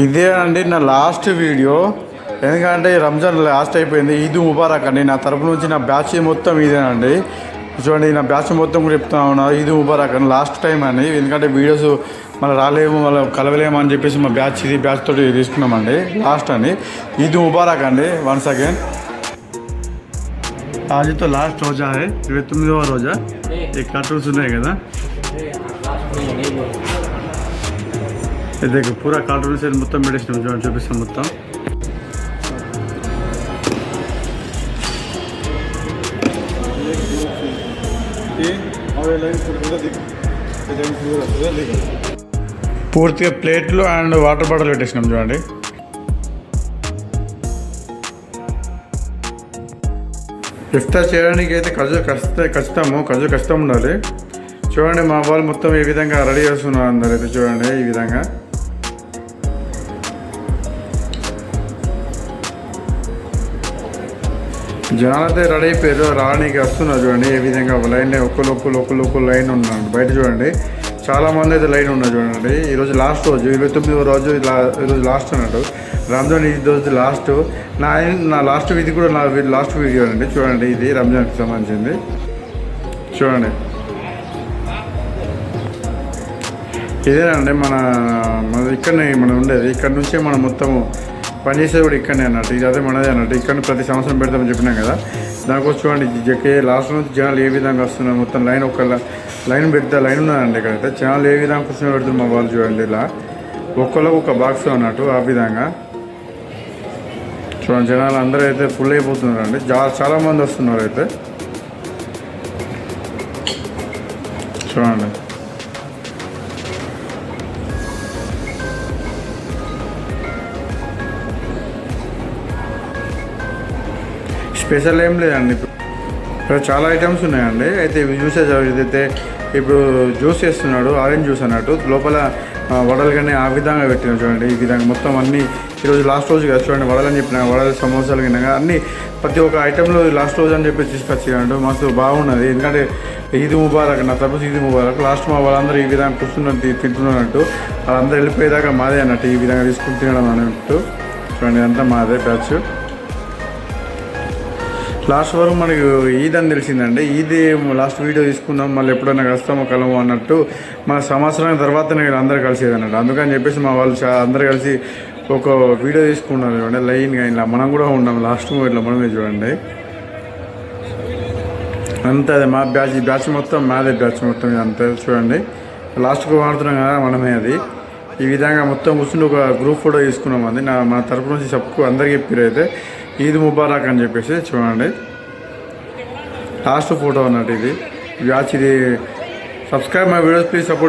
ఇదే అండి నా లాస్ట్ వీడియో ఎందుకంటే ఈ రంజాన్ లాస్ట్ అయిపోయింది ఈద్ ముబారక్ అండి నా తరపు నుంచి నా బ్యాచ్ మొత్తం ఇదేనండి చూడండి నా బ్యాచ్ మొత్తం కూడా చెప్తా ఉన్నా ఈద్ ముబారక్ అని లాస్ట్ టైం అని ఎందుకంటే వీడియోస్ మళ్ళీ రాలేము మళ్ళీ కలవలేము అని చెప్పేసి మా బ్యాచ్ ఇది బ్యాచ్ తోటి తీసుకున్నామండి లాస్ట్ అని ఈద్ ముబారక్ అండి వన్స్ అగైన్ आज तो लास्ट रोजा है ఇరవై తొమ్మిదవ రోజా ఈ కార్టూన్స్ ఉన్నాయి కదా ఇది పూరా కార్టూన్స్ మొత్తం మెడిసిన్ చూడండి చూపిస్తాం మొత్తం. పూర్తిగా ప్లేట్లు అండ్ వాటర్ బాటిల్ పెట్టేసినాం చూడండి. ఇఫ్తా చేయడానికి అయితే ఖర్చు కష్ట కష్టము ఖర్చు కష్టం ఉండాలి. చూడండి మా వాళ్ళు మొత్తం ఈ విధంగా రెడీ చేస్తున్నారు అందరు అయితే చూడండి ఈ విధంగా. జనాలు అయితే రెడీ అయిపోయారు. రావడానికి వస్తున్నారు చూడండి ఏ విధంగా లైన్ ఒక్క లోపు ఒక్కరు లైన్ ఉన్నాడు. బయట చూడండి చాలా మంది అయితే లైన్ ఉన్నారు చూడండి. ఈరోజు లాస్ట్ రోజు ఇరవై తొమ్మిదో రోజు ఈరోజు లాస్ట్ అన్నట్టు రంజాన్ ఈ రోజు లాస్ట్ నా నా లాస్ట్ ఇది కూడా నా లాస్ట్ వీడియో అండి. చూడండి ఇది రంజాన్కి సంబంధించింది. చూడండి. ఇదేనండి మన మన ఇక్కడనే మనం ఉండేది. ఇక్కడ నుంచే మనం మొత్తము పనిచేసేది కూడా ఇక్కడనే అన్నట్టు. ఇది అదే మనదే అన్నట్టు. ఇక్కడ ప్రతి సంవత్సరం పెడతామని చెప్పినాం కదా. దానికోసం చూడండి జకే లాస్ట్ నుంచి జనాలు ఏ విధంగా వస్తున్నారు మొత్తం లైన్ ఒక లైన్ పెద్ద లైన్ ఉన్నదండి ఇక్కడైతే జనాలు ఏ విధంగా కూర్చొని పెడుతున్నారు మా వాళ్ళు చూడండి ఇలా. ఒక్కళ్ళకు ఒక బాక్స్ అన్నట్టు ఆ విధంగా. చూడండి జనాలు అందరూ అయితే ఫుల్ అయిపోతున్నారండి. చాలా మంది వస్తున్నారు అయితే. చూడండి. స్పెషల్ ఏం లేదండి. ఇక్కడ చాలా ఐటమ్స్ ఉన్నాయండి. అయితే ఇవి జ్యూసెస్ ఏదైతే ఇప్పుడు జ్యూస్ చేస్తున్నాడు ఆరెంజ్ జ్యూస్ అన్నట్టు. లోపల వడలుగానే వడలు కానీ ఆ విధంగా పెట్టిన చూడండి. ఈ విధంగా మొత్తం అన్ని ఈరోజు లాస్ట్ రోజు కదా చూడండి. వడలు అని చెప్పిన వడలు సమోసాలు కింద అన్ని ప్రతి ఒక్క ఐటెంలో లాస్ట్ రోజు అని చెప్పి తీసుకొచ్చినాడు మస్తు బాగున్నది. ఎందుకంటే ఈద్ ముబారక్ నా తరపు ఈద్ ముబారక్. లాస్ట్ మా వాళ్ళందరూ ఈ విధంగా కూర్చున్నట్టు తి- తింటున్నట్టు. వాళ్ళందరూ వెళ్ళిపోయేదాకా మాదే అన్నట్టు ఈ విధంగా తీసుకుని తినడం అన్నట్టు. చూడండి అంతా మాదే బ్యాచ్. లాస్ట్ వరకు మనకు ఈద్ అని తెలిసిందండి. ఈద్ లాస్ట్ వీడియో తీసుకుందాం మళ్ళీ ఎప్పుడైనా కలుస్తామో కలము అన్నట్టు మన సంవత్సరం తర్వాతనే వీళ్ళు అందరూ కలిసేది అన్నట్టు అందుకని చెప్పేసి మా వాళ్ళు అందరూ కలిసి ఒక వీడియో తీసుకున్నారు చూడండి. లైన్గా ఇలా మనం కూడా ఉన్నాం లాస్ట్ ఇట్లా మనమే చూడండి. అంతే అది మా బ్యాచ్ ఈ బ్యాచ్ మొత్తం మాదే బ్యాచ్ మొత్తం అంతే చూడండి. లాస్ట్కు వాడుతున్నాం కదా మనమే అది. ఈ విధంగా మొత్తం కూర్చుని ఒక గ్రూప్ ఫోటో తీసుకున్నాం అది నా మా తరపు నుంచి చెప్పుకు అందరికి చెప్పారు అయితే ఈద్ ముబారక్ అని చెప్పేసి చూడండి. లాస్ట్ ఫోటో అన్నట్టు ఇది. వ్యాచ్ ఇది subscribe my videos please support